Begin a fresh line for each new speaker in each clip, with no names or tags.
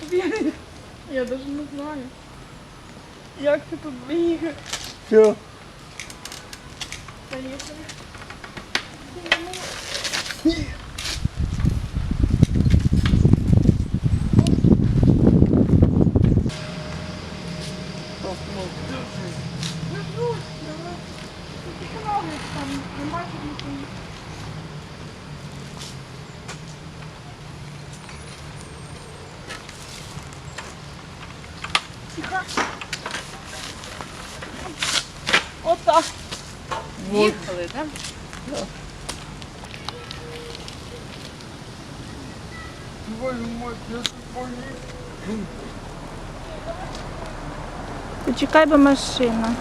тобі я навіть не знаю. Як ти тут виїхав?
Все.
Поїхали. Ну, тут, давай. Тут економлять там, немає нікого. Тихо. Отак.
Їхали, так?
Твою мать, я.
Почекай, бо машина.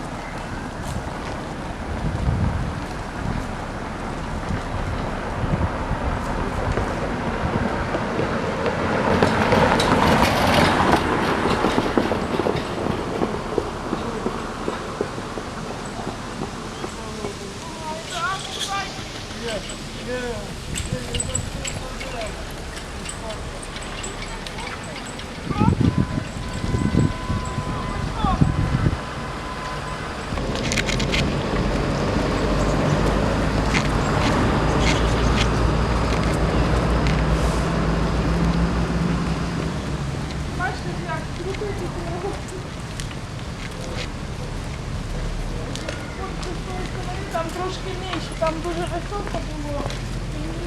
Tam troszkę mniejszy, tam duże wysoko było.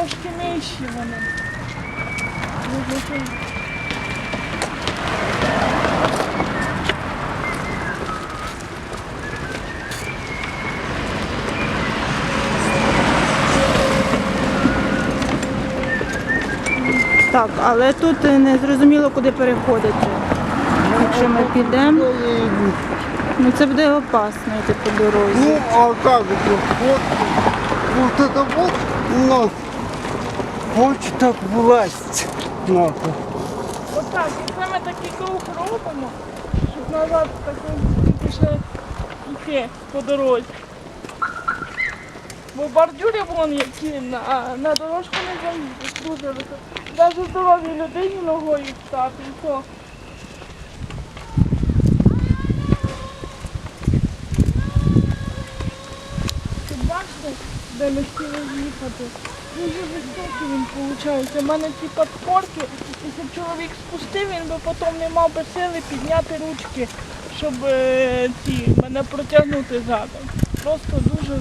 Трошки нижчі вони. Так, але тут не зрозуміло, куди переходити. Якщо ми підемо, ну це буде опасно йти по дорозі.
Ну, а вот это вот у нас хочет так власть наша.
Отак, якщо ми такий круг робимо, щоб назад таким пішли йти по дорозі. Бо бордюри вон які на, на дорожку не заїдеш, дуже високо. Навіть здоровій людині ногою встати, і то. Тут бачите, де ми хотіли їхати? Дуже високий він виходить. У мене ці підпорки, якщо б чоловік спустив, він би потім не мав би сили підняти ручки, щоб е, ці, мене протягнути задом. Просто дуже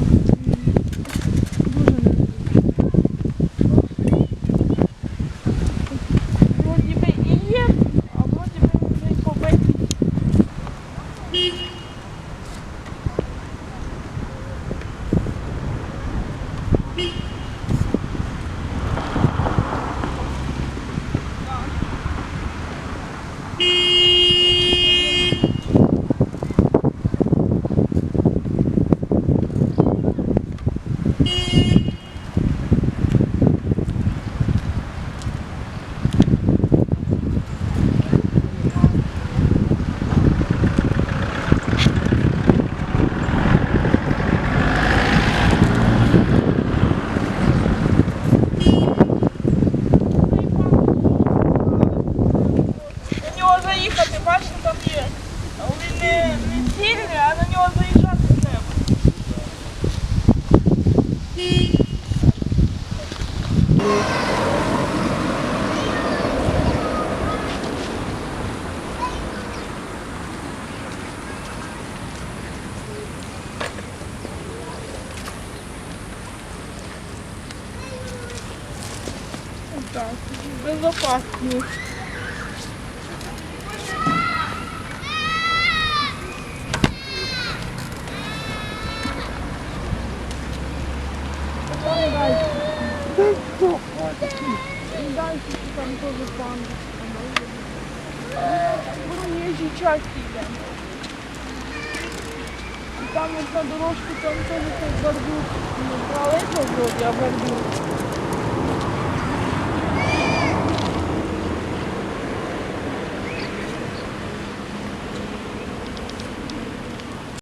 так. Безопасно. И там тоже панда. Будем езжи части идем. Там вот на дорожке там тоже бордюр. Не ну, пролезла вроде, а бордюр.